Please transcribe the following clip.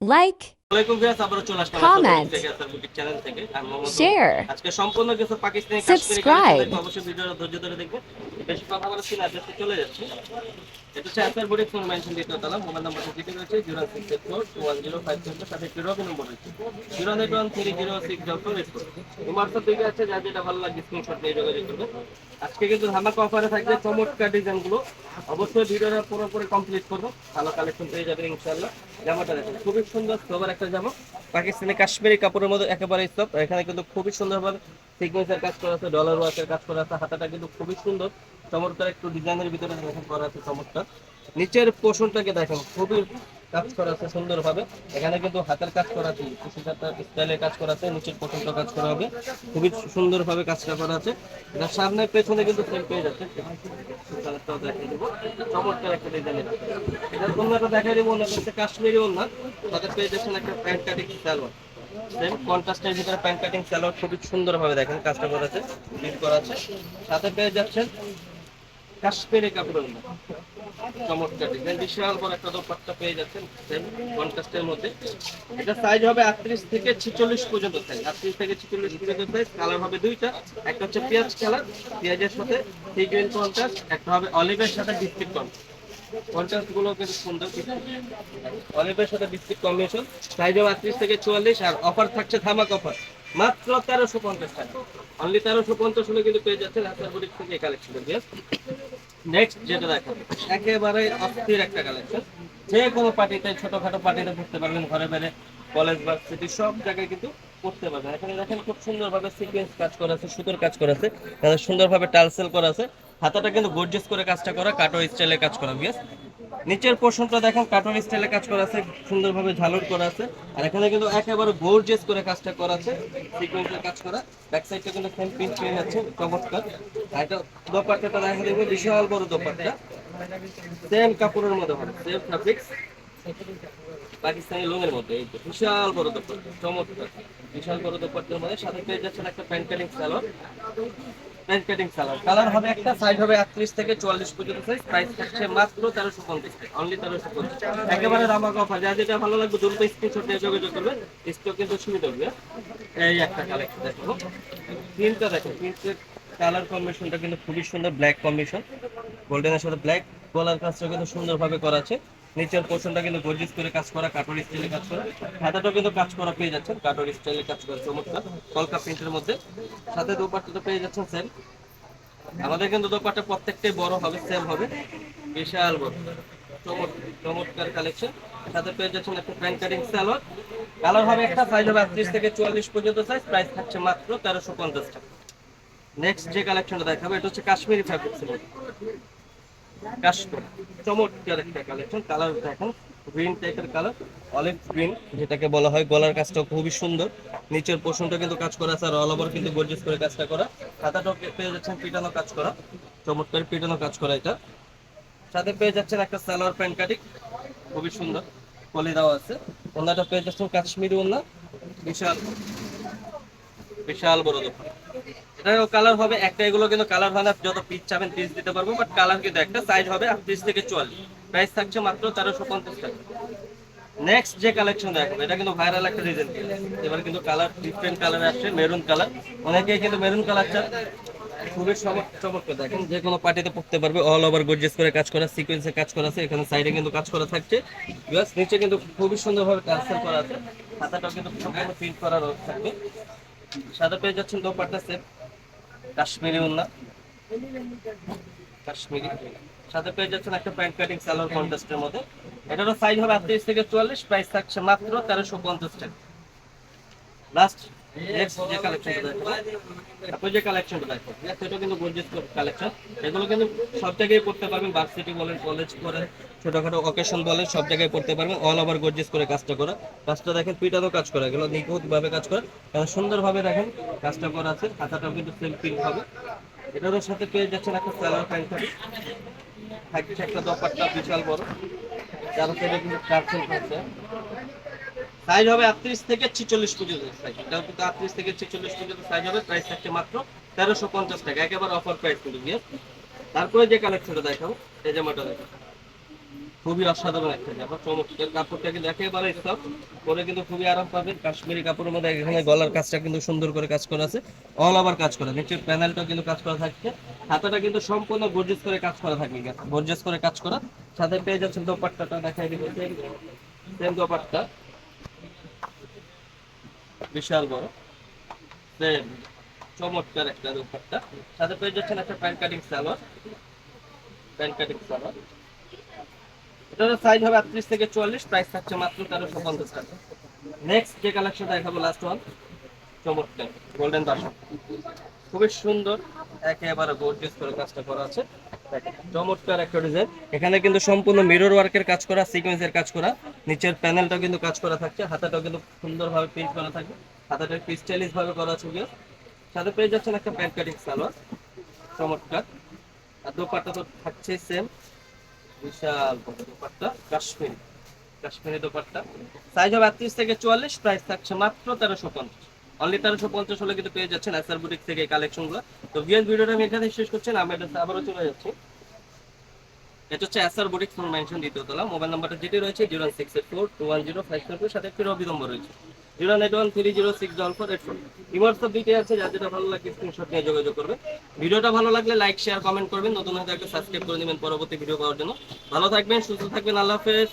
like, ওয়ালাইকুম viewers আবারও চলে আসলাম Comment. আপনাদের থেকে আপনার বুটিক চ্যানেল থেকে আমি মোহাম্মদ share, আজকে সম্পূর্ণ কিছু Subscribe. এটা ফোন মেনশন মোবাইল নম্বর অবশ্যই কমপ্লিট করব। ভালো কালেকশন পেয়ে যাবেন ইনশাল্লাহ জামাটা খুবই সুন্দর একটা জামা। কাশ্মীরি কাপড়ের মধ্যে একেবারে স্টপ এখানে কিন্তু খুবই সুন্দরভাবে সিকোয়েন্সের কাজ করা আছে ডলার ওয়ার্কের কাজ করা আছে। হাতাটা কিন্তু খুবই সুন্দর। চমৎকার একটু ডিজাইনের ভিতরে দেখেন করা আছে চমৎকার। নিচের পোষণটাকে দেখেন, খুবই কাজ করা আছে সুন্দরভাবে। এখানে কিন্তু হাতের কাজ করা আছে স্টাইলের কাজ করা আছে, নিচের পোর্শনটা কাজ করা হবে। খুবই সুন্দরভাবে কাজটা করা আছে। এটা সামনে পেছনে কিন্তু সেম পেয়ে যাচ্ছে দেবো। চমৎকার একটা ডিজাইনের এটার অন্যটা দেখাই দেবো অন্যটা হচ্ছে কাশ্মীরি ওন্না তাদের পেয়ে যাচ্ছেন একটা প্যান্ট কাটিং সালোয়ার সেম কন্ট্রাস্টের ভিতরে প্যান্ট কাটিং খুবই সুন্দরভাবে দেখেন কাজটা করা আছে করা আছে। সাথে পেয়ে যাচ্ছেন কাশ্মীরি কাপড়ের চমৎকার ডিজাইন বিশাল বড় একটা দোপাট্টা পেয়ে যাচ্ছেন সেম কন্ট্রাস্টের মধ্যে। এটা সাইজ হবে 38 থেকে 46 পর্যন্ত সাইজ 38 থেকে 46 পর্যন্ত সাইজ কালার হবে দুইটা। একটা হচ্ছে পেঁয়াজ কালার পেঁয়াজের সাথে সি গ্রিন কন্ট্রাস্ট একটা হবে অলিভের সাথে বিস্কিট কন্ট্রাস্ট কন্ট্রাস্ট কিন্তু সুন্দর অলিভের সাথে বিস্কিট কম্বিনেশন সাইজ হবে 38 থেকে 44 আর অফার থাকছে ধামাক অফার মাত্র তেরোশো পঞ্চাশ টাকা। অনলি তেরোশো পঞ্চাশ হলে কিন্তু পেয়ে যাচ্ছেন আপনার বুটিক থেকে কালেকশন নেক্সট যেটা দেখাবো, একেবারে অস্থির একটা কালেকশন যে কোনো পার্টিতে ছোটখাটো পার্টিতে পড়তে পারবেন, ঘরে বাইরে কলেজ বা সিটি সব জায়গায় কিন্তু পড়তে পারবেন। এখানে দেখেন খুব সুন্দরভাবে সিকোয়েন্স কাজ করা আছে, সুতোর কাজ করা আছে সুন্দরভাবে টালসেল করা আছে। হাতাটা কিন্তু গর্জিয়াস করে কাজটা করা, কাটো স্টাইলে কাজ করা বিয়াস নিচের পোর্শনটা দেখেন কাটন স্টাইলে কাজ করা আছে, সুন্দরভাবে ঝালর করা আছে। আর এখানে কিন্তু একেবারে গর্জিয়াস করে কাজটা করা আছে সিকোয়েন্সের কাজ করা। ব্যাক সাইডটা কিন্তু সেম পিন পেয়ে যাচ্ছে, চমৎকার। আর এটা দোপাট্টাটা দেখা দেবো বিশাল বড় দোপাট্টা। সেম কাপড়ের মধ্যে হবে সেম ফ্যাব্রিক্স পাকিস্তানি লোনের মধ্যে, এই বিশাল বড় দোপাট্টা, চমৎকার। বিশাল বড় দোপাট্টার মধ্যে সাথে পেয়ে যাচ্ছেন একটা pant cutting salwar cutting salwar colour হবে একটা সাইজ হবে 38 থেকে 44 পর্যন্ত সাইজ প্রাইস থাকছে মাত্র 1350 টাকা অনলি 1350 একেবারে রামাক অফার যা যেটা ভালো লাগবে দ্রুত স্ক্রিনশট নিয়ে যোগাযোগ করবেন। স্টক কিন্তু সুবিধা হবে। এই একটা কালেকশন দেখো তিনটা দেখো তিনটে কালার কম্বিনেশনটা কিন্তু খুবই সুন্দর ব্ল্যাক কম্বিনেশন গোল্ডেনের সাথে ব্ল্যাক গলার কাজটা কিন্তু সুন্দরভাবে করা আছে। নিচের পোর্শনটা কিন্তু গর্জিস করে কাজ করা কাটর স্টাইলে কাজ করা। হাতাটাও কিন্তু কাজ করা পেয়ে যাচ্ছেন কাটর স্টাইলে কাজ করা, চমৎকার। কলকা প্রিন্টের মধ্যে। সাথে দোপাট্টাটা পেয়ে যাচ্ছেন সেম আমাদের কিন্তু দোপাট্টা প্রত্যেকটাই বড় হবে সেম হবে। বিশাল বড়। চমৎ- চমৎকার কালেকশন সাথে পেয়ে যাচ্ছেন একটা প্যান্ট কাটিং সালোয়ার কালার হবে একটা সাইজ হবে আটত্রিশ থেকে চুয়াল্লিশ পর্যন্ত সাইজ প্রাইস থাকছে মাত্র তেরোশো পঞ্চাশ টাকা। নেক্সট যে কালেকশনটা দেখাবো, এটা হচ্ছে কাশ্মীরি ফ্যাব্রিক্সের কালেকশন কালার টাইপের কালার অলিভ যেটাকে বলা হয় গলার কাজটা খুবই সুন্দর। নিচের কিন্তু কাজ করা আছে ওভার কিন্তু করে কাজটা করা। খাতাটাও পেয়ে যাচ্ছেন পিটানো কাজ করা। পিটানো কাজ করা এটা। সাথে পেয়ে যাচ্ছেন একটা খুবই সুন্দর। আছে। পেয়ে যাচ্ছেন কাশ্মীরি বিশাল বিশাল বড় দোকান। এটাও কালার হবে একটা, এগুলো কিন্তু কালার হয় যত পিস চাবেন পিস দিতে পারব বাট কালার কিন্তু একটা সাইজ হবে আটত্রিশ থেকে চুয়াল্লিশ। প্রাইস থাকছে মাত্র তেরোশো পঞ্চাশ টাকা। নেক্সট যে কালেকশন দেখাবো এটা কিন্তু ভাইরাল একটা ডিজাইন এবার কিন্তু কালার ডিফারেন্ট কালার আসছে মেরুন কালার অনেকেই কিন্তু মেরুন কালারটা খুবই চমক- চমৎকার দেখেন যে কোনো পার্টিতে পড়তে পারবে অল ওভার গর্জিয়াস করে কাজ করা সিকোয়েন্সে কাজ করা আছে, এখানে সাইডে কিন্তু কাজ করা থাকছে। প্লাস নিচে কিন্তু খুবই সুন্দরভাবে ট্রান্সফার করা আছে। খাতাটাও কিন্তু সম্পূর্ণ প্রিন্ট করা থাকবে। সাদা পেয়ে যাচ্ছেন দোপাট্টা সেট কাশ্মীরি উন্না কাশ্মীরি। সাথে পেয়ে যাচ্ছেন একটা প্যান্ট কাটিং সালোয়ার কন্টেস্টের মধ্যে। এটারও সাইজ হবে আটত্রিশ থেকে চুয়াল্লিশ প্রাইস থাকছে মাত্র তেরোশো পঞ্চাশ টাকা। লাস্ট নেক্সট যে কালেকশনটা দেখো কিন্তু গর্জিয়াস কালেকশন এগুলো কিন্তু সব জায়গায় পড়তে পারবেন। ভার্সিটি বলেন কলেজ করেন, ছোটখাটো অকেশন বলেন, সব জায়গায় পড়তে পারবেন। অল ওভার গর্জিয়াস করে কাজটা করা। কাজটা দেখেন পিটানো কাজ করা। এগুলো নিখুঁত ভাবে কাজ করা। সুন্দরভাবে দেখেন, কাজটা করা আছে। খাতাটাও কিন্তু সেম প্রিন্ট হবে। এটারও সাথে পেয়ে যাচ্ছেন একটা স্যালার প্যান্ট থাকবে। থাকছে একটা দোপাট্টা বিশাল বড়। যার কিন্তু সাইজ হবে আটত্রিশ থেকে ছিচল্লিশ পর্যন্ত সাইজ এটাও কিন্তু আটত্রিশ থেকে ছিচল্লিশ পর্যন্ত সাইজ হবে প্রাইস থাকছে মাত্র তেরোশো পঞ্চাশ টাকা, একেবারে অফার প্রাইস কিন্তু গিয়ে। তারপরে যে কালেকশনটা দেখাবো, এই জামাটা দেখো। খুবই অসাধারণ একটা জামা, চমৎকার। কাপড়টা কিন্তু একেবারে কিন্তু খুবই আরাম পাবেন। কাশ্মীরি কাপড়ের মধ্যে এখানে গলার কাজটা কিন্তু সুন্দর করে কাজ করা আছে। অল ওভার কাজ করা। নিচের প্যানেলটাও কিন্তু কাজ করা থাকছে। হাতাটা কিন্তু সম্পূর্ণ গর্জিয়াস করে কাজ করা থাকবে। গর্জিয়াস করে কাজ করা। সাথে পেয়ে যাচ্ছেন দোপাট্টাটা দেখাই দিব। সেম দোপাট্টা। বিশাল বড়। চমৎকার একটা দোপাট্টা। সাথে পেয়ে যাচ্ছেন একটা pant cutting salwar pant cutting salwar এটার সাইজ হবে আটত্রিশ থেকে চুয়াল্লিশ প্রাইস থাকছে মাত্র তেরোশো পঞ্চাশ টাকা। নেক্সট যে কালেকশন দেখাবো লাস্ট ওয়ান চমৎকার গোল্ডেন বাসন খুবই সুন্দর, একেবারে গোর্জিয়াস করে কাজটা করা আছে। চমৎকার একটা ডিজাইন এখানে কিন্তু সম্পূর্ণ মিরর ওয়ার্কের কাজ করা সিকোয়েন্সের কাজ করা। নিচের প্যানেলটাও কিন্তু কাজ করা থাকছে, হাতাটাও কিন্তু সুন্দরভাবে প্রিন্ট করা থাকবে। হাতাটা ক্রিস্টালিশ ভাবে করা আছে সাথে পেয়ে যাচ্ছেন একটা প্যান্ট কাটিং সালোয়ার চমৎকার। আর দোপাট্টা তো থাকছে সেম বিশাল দোপাট্টা, কাশ্মীরি। কাশ্মীরি দোপাট্টা। সাইজ হবে আটত্রিশ থেকে চুয়াল্লিশ প্রাইস থাকছে মাত্র তেরোশো পঞ্চাশ। অনলি তেরোশো পঞ্চাশ হলে কিন্তু পেয়ে যাচ্ছেন এসআর বুটিক থেকে কালেকশনগুলো তো ভিএস ভিডিওটা আমি এখানে শেষ করছি আমি এটা আবারও চলে যাচ্ছি। এটা হচ্ছে এসআর বুটিক ফোন মেনশন দ্বিতীয় তলা। মোবাইল নাম্বারটা যেটি রয়েছে zero six eight four two one zero five four, সাথে একটি রবি নম্বর রয়েছে। Zero nine one three zero six double four eight four. WhatsApp দিতে আছে, যার যেটা ভালো লাগে স্ক্রিনশট নিয়ে যোগাযোগ করবে। ভিডিওটা ভালো লাগলে লাইক শেয়ার কমেন্ট করবেন। নতুন হয়তো একটা সাবস্ক্রাইব করে নেবেন পরবর্তী ভিডিও পাওয়ার জন্য। ভালো থাকবেন, সুস্থ থাকবেন, আল্লাহ হাফেজ।